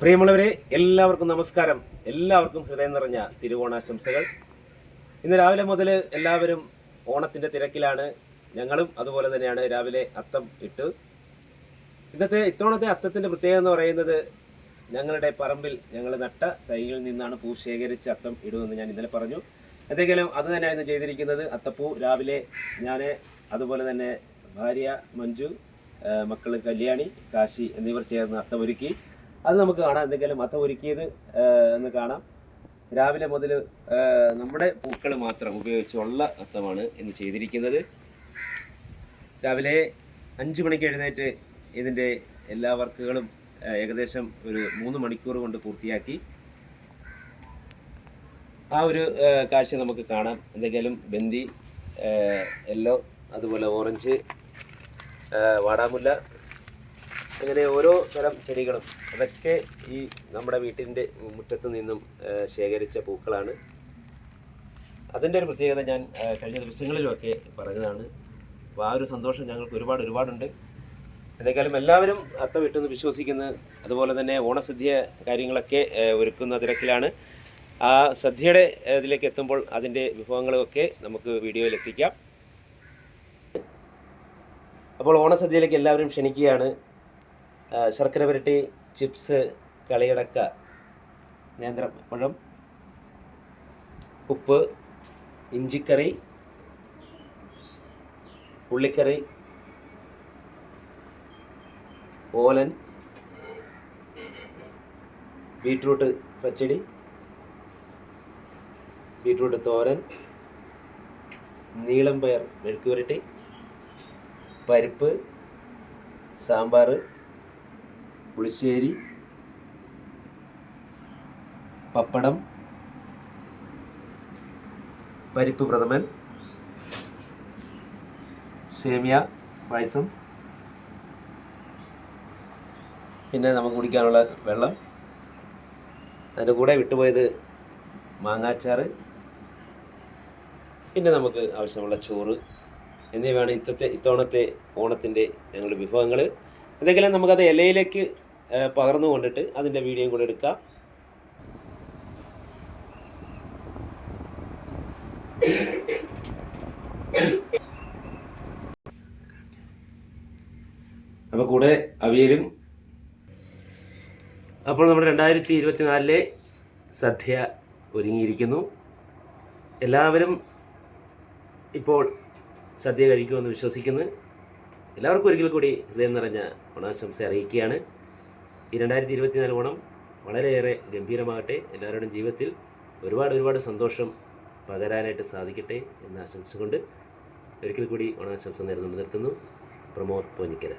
പ്രിയമുള്ളവരെ എല്ലാവർക്കും നമസ്കാരം. എല്ലാവർക്കും ഹൃദയം നിറഞ്ഞ തിരുവോണാശംസകൾ. ഇന്ന് രാവിലെ മുതൽ എല്ലാവരും ഓണത്തിന്റെ തിരക്കിലാണ്. ഞങ്ങളും അതുപോലെ തന്നെയാണ് രാവിലെ അത്തം ഇട്ട്. ഇന്നത്തെ ഇത്തവണത്തെ അത്തത്തിന്റെ പ്രത്യേകത എന്ന് പറയുന്നത് ഞങ്ങളുടെ പറമ്പിൽ ഞങ്ങൾ നട്ട തൈകളിൽ നിന്നാണ് പൂ ശേഖരിച്ച് അത്തം ഇടുമെന്ന് ഞാൻ ഇന്നലെ പറഞ്ഞു. എന്തെങ്കിലും അത് തന്നെയാണ് ഇന്ന് ചെയ്തിരിക്കുന്നത്. അത്തപ്പൂ രാവിലെ ഞാൻ അതുപോലെ തന്നെ ഭാര്യ മഞ്ജു മക്കൾ കല്യാണി കാശി എന്നിവർ ചേർന്ന് അത്തം ഒരുക്കി. അത് നമുക്ക് കാണാം. എന്തെങ്കിലും അത്ത ഒരുക്കിയത് എന്ന് കാണാം. രാവിലെ മുതൽ നമ്മുടെ പൂക്കൾ മാത്രം ഉപയോഗിച്ചുള്ള അത്തമാണ് ഇന്ന് ചെയ്തിരിക്കുന്നത്. രാവിലെ അഞ്ച് മണിക്ക് എഴുന്നേറ്റ് ഇതിന്റെ എല്ലാ വർക്കുകളും ഏകദേശം ഒരു മൂന്ന് മണിക്കൂർ കൊണ്ട് പൂർത്തിയാക്കി. ആ ഒരു കാഴ്ച നമുക്ക് കാണാം. എന്തെങ്കിലും ബന്ദി യെല്ലോ അതുപോലെ ഓറഞ്ച് വാടാമുല്ല അങ്ങനെ ഓരോ തരം ചെടികളും. അതൊക്കെ ഈ നമ്മുടെ വീട്ടിന്റെ മുറ്റത്ത് നിന്നും ശേഖരിച്ച പൂക്കളാണ്. അതിന്റെ ഒരു പ്രത്യേകത ഞാൻ കഴിഞ്ഞ ദിവസങ്ങളിലുമൊക്കെ പറഞ്ഞതാണ്. അപ്പോൾ ആ ഒരു സന്തോഷം ഞങ്ങൾക്ക് ഒരുപാട് ഒരുപാടുണ്ട്. എന്തെങ്കിലും എല്ലാവരും അത്ത വിട്ടെന്ന് വിശ്വസിക്കുന്ന. അതുപോലെ തന്നെ ഓണസദ്യ കാര്യങ്ങളൊക്കെ ഒരുക്കുന്ന തിരക്കിലാണ്. ആ സദ്യയുടെ ഇതിലേക്ക് എത്തുമ്പോൾ അതിന്റെ വിഭവങ്ങളൊക്കെ നമുക്ക് വീഡിയോയിൽ എത്തിക്കാം. അപ്പോൾ ഓണസദ്യയിലേക്ക് എല്ലാവരും ക്ഷണിക്കുകയാണ്. ശർക്കര പുരട്ടി ചിപ്സ് കളിയടക്ക നേന്ത്രപ്പഴം ഉപ്പ് ഇഞ്ചിക്കറി ഉള്ളിക്കറി ഓലൻ ബീട്രൂട്ട് പച്ചടി ബീട്രൂട്ട് തോരൻ നീളം പയർ മെഴുക്ക് പുരട്ടി പരിപ്പ് സാമ്പാർ പുളിശ്ശേരി പപ്പടം പരിപ്പ് പ്രഥമൻ സേമിയ പായസം. പിന്നെ നമുക്ക് കുടിക്കാനുള്ള വെള്ളം. അതിന്റെ കൂടെ വിട്ടുപോയത് മാങ്ങാച്ചാറ്. പിന്നെ നമുക്ക് ആവശ്യമുള്ള ചോറ്. എന്നിവയാണ് ഇത്തത്തെ ഇത്തവണത്തെ ഓണത്തിന്റെ ഞങ്ങളുടെ വിഭവങ്ങൾ. എന്തെങ്കിലും നമുക്കത് ഇലയിലേക്ക് പകർന്നു കൊണ്ടിട്ട് അതിന്റെ വീഡിയോയും കൂടെ എടുക്കാം. അപ്പോൾ കൂടെ അവിയലും. അപ്പോൾ നമ്മുടെ രണ്ടായിരത്തി ഇരുപത്തിനാലിലെ സദ്യ ഒരുങ്ങിയിരിക്കുന്നു. എല്ലാവരും ഇപ്പോൾ സദ്യ കഴിക്കുമെന്ന് വിശ്വസിക്കുന്നു. എല്ലാവർക്കും ഒരിക്കൽ കൂടി ഹൃദയം നിറഞ്ഞ ഓണാശംസ അറിയിക്കുകയാണ്. ഈ രണ്ടായിരത്തി ഇരുപത്തിനാല് ഓണം വളരെയേറെ ഗംഭീരമാകട്ടെ. എല്ലാവരുടെയും ജീവിതത്തിൽ ഒരുപാട് ഒരുപാട് സന്തോഷം പകരാനായിട്ട് സാധിക്കട്ടെ എന്ന് ആശംസിച്ചുകൊണ്ട് ഒരിക്കൽ കൂടി ഓണാശംസ നേരുന്നു. നിർത്തുന്നു. പ്രമോദ് പോനിക്കര